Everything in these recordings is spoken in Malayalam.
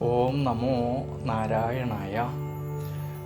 ഓം നമോ നാരായണായ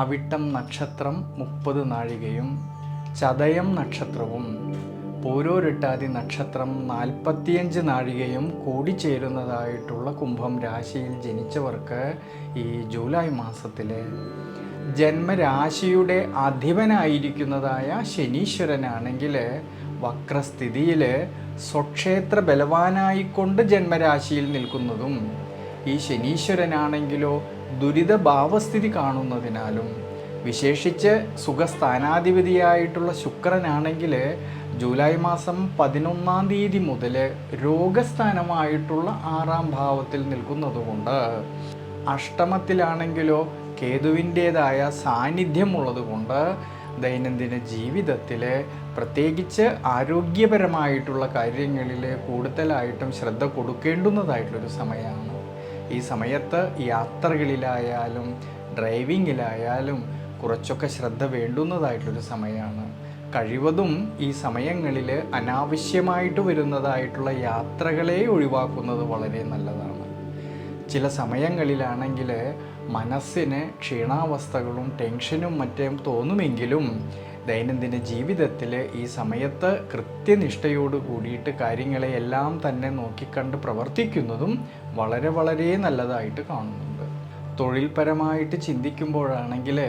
അവിട്ടം നക്ഷത്രം മുപ്പത് നാഴികയും ചതയം നക്ഷത്രവും പൂരോരിട്ടാതി നക്ഷത്രം നാൽപ്പത്തിയഞ്ച് നാഴികയും കൂടിച്ചേരുന്നതായിട്ടുള്ള കുംഭം രാശിയിൽ ജനിച്ചവർക്ക് ഈ ജൂലൈ മാസത്തിലെ ജന്മരാശിയുടെ അധിപനായിരിക്കുന്നതായ ശനീശ്വരനാണെങ്കിൽ വക്രസ്ഥിതിയിൽ സ്വക്ഷേത്ര ബലവാനായിക്കൊണ്ട് ജന്മരാശിയിൽ നിൽക്കുന്നതും ഈ ശനീശ്വരനാണെങ്കിലോ ദുരിത ഭാവസ്ഥിതി കാണുന്നതിനാലും വിശേഷിച്ച് സുഖസ്ഥാനാധിപതിയായിട്ടുള്ള ശുക്രനാണെങ്കിൽ ജൂലൈ മാസം പതിനൊന്നാം തീയതി മുതൽ രോഗസ്ഥാനമായിട്ടുള്ള ആറാം ഭാവത്തിൽ നിൽക്കുന്നതുകൊണ്ട് അഷ്ടമത്തിലാണെങ്കിലോ കേതുവിന്റേതായ സാന്നിധ്യമുള്ളതുകൊണ്ട് ദൈനംദിന ജീവിതത്തിൽ പ്രത്യേകിച്ച് ആരോഗ്യപരമായിട്ടുള്ള കാര്യങ്ങളിൽ കൂടുതലായിട്ടും ശ്രദ്ധ കൊടുക്കേണ്ടുന്നതായിട്ടുള്ളൊരു സമയമാണ്. ഈ സമയത്ത് യാത്രകളിലായാലും ഡ്രൈവിങ്ങിലായാലും കുറച്ചൊക്കെ ശ്രദ്ധ വേണ്ടുന്നതായിട്ടുള്ളൊരു സമയമാണ്. കഴിവതും ഈ സമയങ്ങളിൽ അനാവശ്യമായിട്ട് വരുന്നതായിട്ടുള്ള യാത്രകളെ ഒഴിവാക്കുന്നത് വളരെ നല്ലതാണ്. ചില സമയങ്ങളിലാണെങ്കിൽ മനസ്സിന് ക്ഷീണാവസ്ഥകളും ടെൻഷനും മറ്റും തോന്നുമെങ്കിലും ദൈനംദിന ജീവിതത്തിൽ ഈ സമയത്ത് കൃത്യനിഷ്ഠയോട് കൂടിയിട്ട് കാര്യങ്ങളെ എല്ലാം തന്നെ നോക്കിക്കണ്ട് പ്രവർത്തിക്കുന്നതും വളരെ വളരെ നല്ലതായിട്ട് കാണുന്നുണ്ട്. തൊഴിൽപരമായിട്ട് ചിന്തിക്കുമ്പോഴാണെങ്കിൽ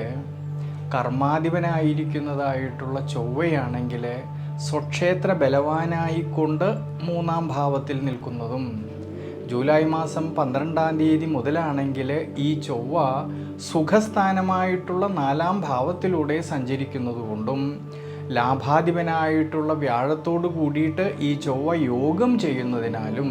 കർമാധിപനായിരിക്കുന്നതായിട്ടുള്ള ചൊവ്വയാണെങ്കിൽ സ്വക്ഷേത്ര ബലവാനായിക്കൊണ്ട് മൂന്നാം ഭാവത്തിൽ നിൽക്കുന്നതും ജൂലൈ മാസം പന്ത്രണ്ടാം തീയതി മുതലാണെങ്കിൽ ഈ ചൊവ്വ സുഖസ്ഥാനമായിട്ടുള്ള നാലാം ഭാവത്തിലൂടെ സഞ്ചരിക്കുന്നതുകൊണ്ടും ലാഭാധിപനായിട്ടുള്ള വ്യാഴത്തോട് കൂടിയിട്ട് ഈ ചൊവ്വ യോഗം ചെയ്യുന്നതിനാലും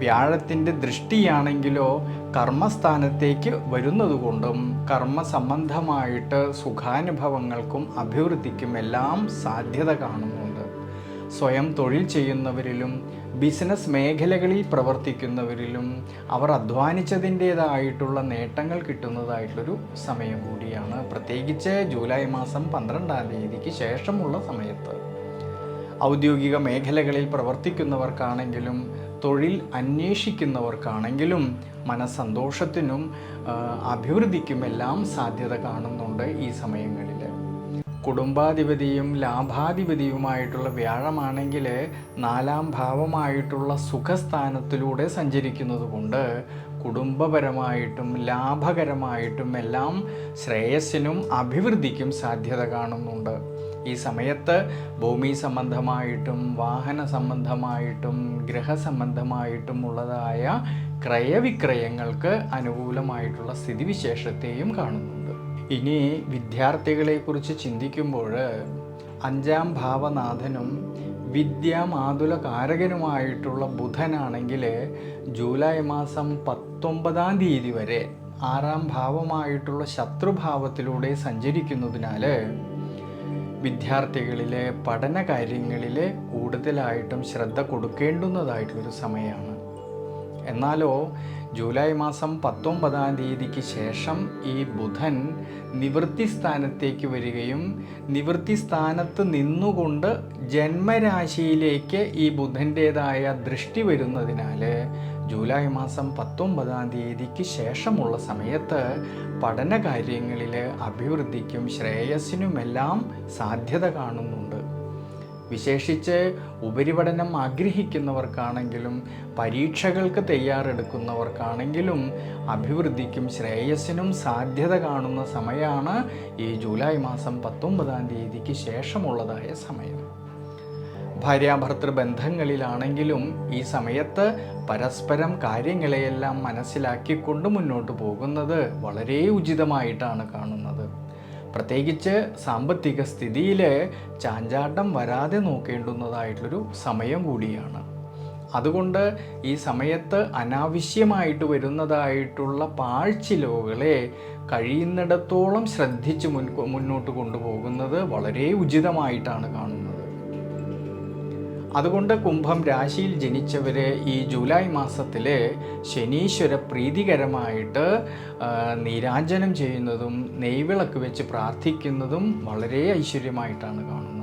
വ്യാഴത്തിന്റെ ദൃഷ്ടിയാണെങ്കിലോ കർമ്മസ്ഥാനത്തേക്ക് വരുന്നതുകൊണ്ടും കർമ്മ സംബന്ധമായിട്ട് സുഖാനുഭവങ്ങൾക്കും അഭിവൃദ്ധിക്കും എല്ലാം സാധ്യത കാണുന്നുണ്ട് സ്വയം തൊഴിൽ ചെയ്യുന്നവരിലും ബിസിനസ് മേഖലകളിൽ പ്രവർത്തിക്കുന്നവരിലും അവർ അധ്വാനിച്ചതിന്റേതായിട്ടുള്ള നേട്ടങ്ങൾ കിട്ടുന്നതായിട്ടുള്ളൊരു സമയം കൂടിയാണ്. പ്രത്യേകിച്ച് ജൂലൈ മാസം പന്ത്രണ്ടാം തീയതിക്ക് ശേഷമുള്ള സമയത്ത്. ഔദ്യോഗിക മേഖലകളിൽ പ്രവർത്തിക്കുന്നവർക്കാണെങ്കിലും തൊഴിൽ അന്വേഷിക്കുന്നവർക്കാണെങ്കിലും മനസ്സന്തോഷത്തിനും അഭിവൃദ്ധിക്കും എല്ലാം സാധ്യത കാണുന്നുണ്ട് ഈ സമയങ്ങളിൽ. കുടുംബാധിപതിയും ലാഭാധിപതിയുമായിട്ടുള്ള വ്യാഴമാണെങ്കിൽ നാലാം ഭാവമായിട്ടുള്ള സുഖസ്ഥാനത്തിലൂടെ സഞ്ചരിക്കുന്നത് കൊണ്ട് കുടുംബപരമായിട്ടും ലാഭകരമായിട്ടും എല്ലാം ശ്രേയസ്സിനും അഭിവൃദ്ധിക്കും സാധ്യത കാണുന്നുണ്ട്. ഈ സമയത്ത് ഭൂമി സംബന്ധമായിട്ടും വാഹന സംബന്ധമായിട്ടും ഗ്രഹ സംബന്ധമായിട്ടും ഉള്ളതായ ക്രയവിക്രയങ്ങൾക്ക് അനുകൂലമായിട്ടുള്ള സ്ഥിതിവിശേഷത്തെയും കാണുന്നുണ്ട്. ഇനി വിദ്യാർത്ഥികളെക്കുറിച്ച് ചിന്തിക്കുമ്പോൾ അഞ്ചാം ഭാവനാഥനും വിദ്യാമാതുല കാരകനുമായിട്ടുള്ള ബുധനാണെങ്കിൽ ജൂലൈ മാസം പത്തൊമ്പതാം തീയതി വരെ ആറാം ഭാവമായിട്ടുള്ള ശത്രുഭാവത്തിലൂടെ സഞ്ചരിക്കുന്നതിനാൽ വിദ്യാർത്ഥികളിലെ പഠന കാര്യങ്ങളിൽ കൂടുതലായിട്ടും ശ്രദ്ധ കൊടുക്കേണ്ടുന്നതായിട്ടുള്ളൊരു സമയമാണ്. എന്നാലോ ജൂലൈ മാസം പത്തൊമ്പതാം തീയതിക്ക് ശേഷം ഈ ബുധൻ നിവൃത്തി സ്ഥാനത്തേക്ക് വരികയും നിവൃത്തി സ്ഥാനത്ത് നിന്നുകൊണ്ട് ജന്മരാശിയിലേക്ക് ഈ ബുധന്റേതായ ദൃഷ്ടി വരുന്നതിനാൽ ജൂലൈ മാസം പത്തൊമ്പതാം തീയതിക്ക് ശേഷമുള്ള സമയത്ത് പഠന കാര്യങ്ങളിൽ അഭിവൃദ്ധിക്കും ശ്രേയസ്സിനുമെല്ലാം സാധ്യത കാണുന്നുണ്ട്. വിശേഷിച്ച് ഉപരിപഠനം ആഗ്രഹിക്കുന്നവർക്കാണെങ്കിലും പരീക്ഷകൾക്ക് തയ്യാറെടുക്കുന്നവർക്കാണെങ്കിലും അഭിവൃദ്ധിക്കും ശ്രേയസ്സിനും സാധ്യത കാണുന്ന സമയമാണ് ഈ ജൂലൈ മാസം പത്തൊമ്പതാം തീയതിക്ക് ശേഷമുള്ളതായ സമയം. ഭാര്യാഭർത്തൃ ബന്ധങ്ങളിലാണെങ്കിലും ഈ സമയത്ത് പരസ്പരം കാര്യങ്ങളെയെല്ലാം മനസ്സിലാക്കിക്കൊണ്ട് മുന്നോട്ട് പോകുന്നത് വളരെ ഉചിതമായിട്ടാണ് കാണുന്നത്. പ്രത്യേകിച്ച് സാമ്പത്തിക സ്ഥിതിയിൽ ചാഞ്ചാട്ടം വരാതെ നോക്കേണ്ടുന്നതായിട്ടുള്ളൊരു സമയം കൂടിയാണ്. അതുകൊണ്ട് ഈ സമയത്ത് അനാവശ്യമായിട്ട് വരുന്നതായിട്ടുള്ള പാഴ്ചിലവുകളെ കഴിയുന്നിടത്തോളം ശ്രദ്ധിച്ച് മുൻ മുന്നോട്ട് കൊണ്ടുപോകുന്നത് വളരെ ഉചിതമായിട്ടാണ് കാണുന്നത്. അതുകൊണ്ട് കുംഭം രാശിയിൽ ജനിച്ചവർ ഈ ജൂലൈ മാസത്തിൽ ശനീശ്വര പ്രീതികരമായിട്ട് നീരാഞ്ജനം ചെയ്യുന്നതും നെയ്വിളക്ക് വെച്ച് പ്രാർത്ഥിക്കുന്നതും വളരെ ഐശ്വര്യമായിട്ടാണ് കാണുന്നത്.